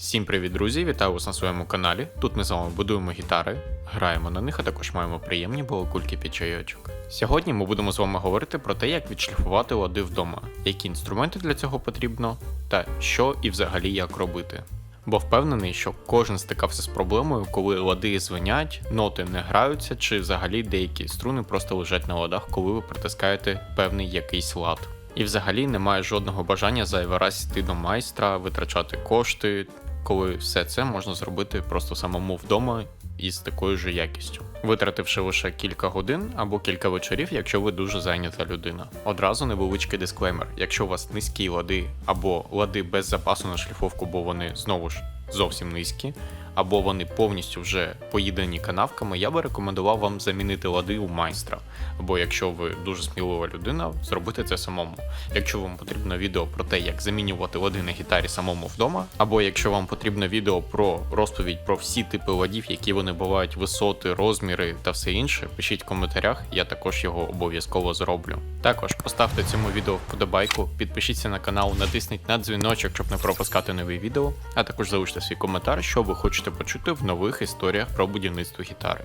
Всім привіт, друзі! Вітаю вас на своєму каналі. Тут ми з вами будуємо гітари, граємо на них, а також маємо приємні балакульки під чайочок. Сьогодні ми будемо з вами говорити про те, як відшліфувати лади вдома, які інструменти для цього потрібно, та що і взагалі як робити. Бо впевнений, що кожен стикався з проблемою, коли лади звенять, ноти не граються, чи взагалі деякі струни просто лежать на ладах, коли ви притискаєте певний якийсь лад. І взагалі немає жодного бажання зайвий раз йти до майстра, витрачати кошти, коли все це можна зробити просто самому вдома із такою ж якістю, витративши лише кілька годин або кілька вечорів, якщо ви дуже зайнята людина. Одразу невеличкий дисклеймер: якщо у вас низькі лади або лади без запасу на шліфовку, бо вони знову ж зовсім низькі, або вони повністю вже поїдені канавками, я би рекомендував вам замінити лади у майстра. Або якщо ви дуже смілива людина, зробити це самому. Якщо вам потрібно відео про те, як замінювати лади на гітарі самому вдома, або якщо вам потрібно відео про розповідь про всі типи ладів, які вони бувають, висоти, розміри та все інше, пишіть в коментарях, я також його обов'язково зроблю. Також поставте цьому відео вподобайку, підпишіться на канал, натисніть на дзвіночок, щоб не пропускати нові відео, а також залиште свій коментар, що ви хочете почути в нових історіях про будівництво гітари.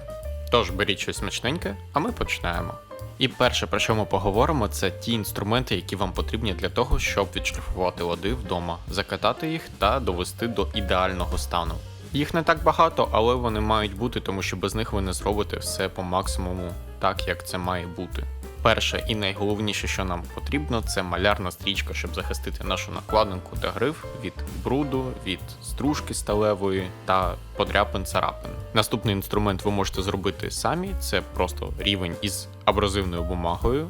Тож беріть щось смачненьке, а ми починаємо. І перше, про що ми поговоримо, це ті інструменти, які вам потрібні для того, щоб відшліфувати лади вдома, закатати їх та довести до ідеального стану. Їх не так багато, але вони мають бути, тому що без них ви не зробите все по максимуму так, як це має бути. Перше і найголовніше, що нам потрібно, це малярна стрічка, щоб захистити нашу накладинку та гриф від бруду, від стружки сталевої та подряпин царапин. Наступний інструмент ви можете зробити самі, це просто рівень із абразивною бумагою,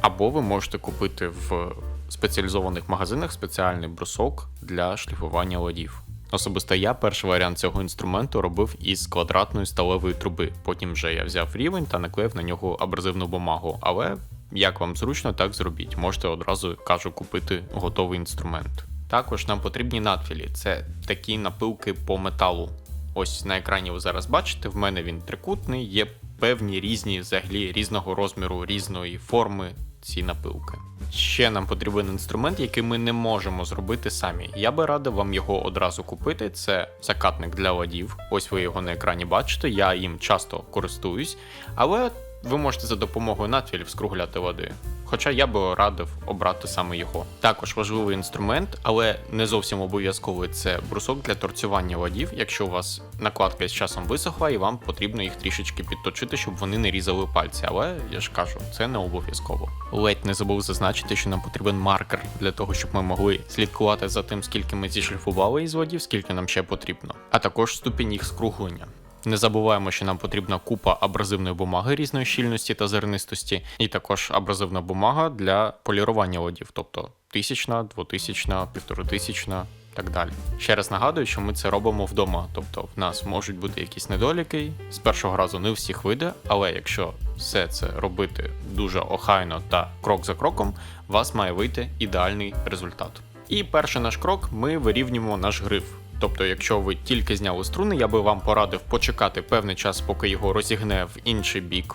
або ви можете купити в спеціалізованих магазинах спеціальний брусок для шліфування ладів. Особисто я перший варіант цього інструменту робив із квадратної сталевої труби. Потім вже я взяв рівень та наклеїв на нього абразивну бумагу. Але як вам зручно, так зробіть. Можете одразу кажу купити готовий інструмент. Також нам потрібні надфілі. Це такі напилки по металу. Ось на екрані ви зараз бачите, в мене він трикутний, є певні різні взагалі різного розміру, різної форми ці напилки. Ще нам потрібен інструмент, який ми не можемо зробити самі. Я би радив вам його одразу купити. Це закатник для ладів. Ось ви його на екрані бачите. Я їм часто користуюсь, але ви можете за допомогою надфілів скругляти лади. Хоча я би радив обрати саме його. Також важливий інструмент, але не зовсім обов'язковий це брусок для торцювання ладів, якщо у вас накладка з часом висохла і вам потрібно їх трішечки підточити, щоб вони не різали пальці. Але я ж кажу, це не обов'язково. Ледь не забув зазначити, що нам потрібен маркер для того, щоб ми могли слідкувати за тим, скільки ми зішліфували із ладів, скільки нам ще потрібно, а також ступінь їх скруглення. Не забуваємо, що нам потрібна купа абразивної бумаги різної щільності та зернистості, і також абразивна бумага для полірування ладів, тобто тисячна, двотисячна, півторатисячна. Так далі. Ще раз нагадую, що ми це робимо вдома, тобто в нас можуть бути якісь недоліки. З першого разу не всіх вийде, але якщо все це робити дуже охайно та крок за кроком, у вас має вийти ідеальний результат. І перший наш крок ми вирівнюємо наш гриф. Тобто, якщо ви тільки зняли струни, я би вам порадив почекати певний час, поки його розігне в інший бік.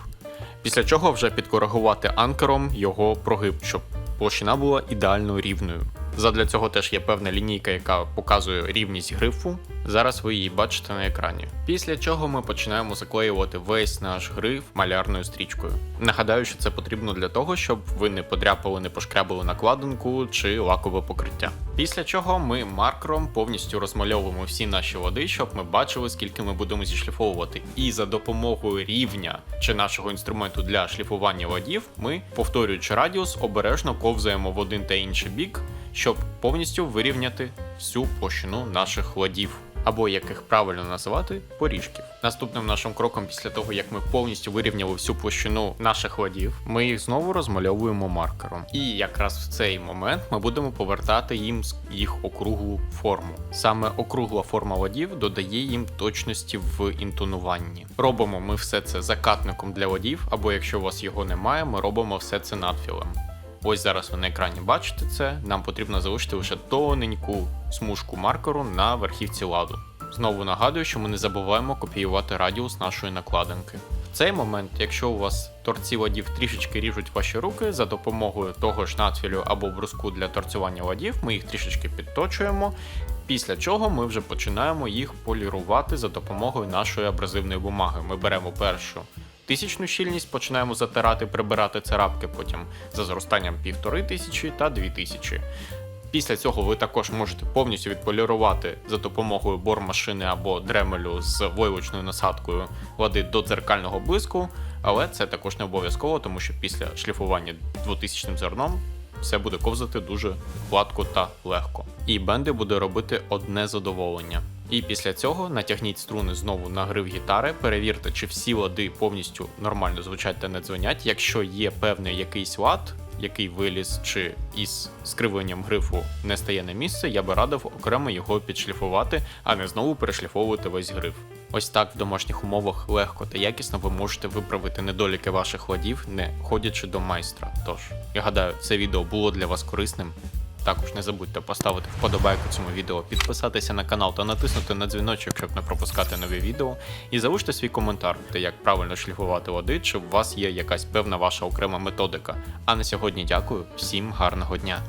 Після чого вже підкоригувати анкером його прогиб, щоб площина була ідеально рівною. Задля цього теж є певна лінійка, яка показує рівність грифу. Зараз ви її бачите на екрані. Після чого ми починаємо заклеювати весь наш гриф малярною стрічкою. Нагадаю, що це потрібно для того, щоб ви не подряпали, не пошкрябали накладинку чи лакове покриття. Після чого ми маркером повністю розмальовуємо всі наші води, щоб ми бачили, скільки ми будемо зішліфовувати. І за допомогою рівня чи нашого інструменту для шліфування ладів, ми, повторюючи радіус, обережно ковзаємо в один та інший бік, щоб повністю вирівняти всю площину наших ладів. Або як їх правильно називати поріжків. Наступним нашим кроком, після того як ми повністю вирівняли всю площину наших ладів, ми їх знову розмальовуємо маркером. І якраз в цей момент ми будемо повертати їм їх округлу форму. Саме округла форма ладів додає їм точності в інтонуванні. Робимо ми все це закатником для ладів, або якщо у вас його немає, ми робимо все це надфілем. Ось зараз ви на екрані бачите це. Нам потрібно залишити лише тоненьку смужку маркеру на верхівці ладу. Знову нагадую, що ми не забуваємо копіювати радіус нашої накладинки. В цей момент, якщо у вас торці ладів трішечки ріжуть ваші руки, за допомогою того ж надфілю або бруску для торцювання ладів, ми їх трішечки підточуємо. Після чого ми вже починаємо їх полірувати за допомогою нашої абразивної бумаги. Ми беремо першу тисячну щільність, починаємо затирати, прибирати царапки, потім за зростанням півтори тисячі та дві тисячі. Після цього ви також можете повністю відполірувати за допомогою бормашини або дремелю з войлочною насадкою води до дзеркального блиску, але це також не обов'язково, тому що після шліфування 2000 зерном все буде ковзати дуже гладко та легко. І бенди буде робити одне задоволення. І після цього натягніть струни знову на грив гітари, перевірте, чи всі лади повністю нормально звучать та не дзвонять. Якщо є певний якийсь лад, який виліз чи із скривленням грифу не стає на місце, я би радив окремо його підшліфувати, а не знову перешліфовувати весь гриф. Ось так в домашніх умовах легко та якісно ви можете виправити недоліки ваших ладів, не ходячи до майстра. Тож, я гадаю, це відео було для вас корисним. Також не забудьте поставити вподобайку цьому відео, підписатися на канал та натиснути на дзвіночок, щоб не пропускати нові відео. І залиште свій коментар, те, як правильно шліфувати води, чи у вас є якась певна ваша окрема методика. А на сьогодні дякую, всім гарного дня!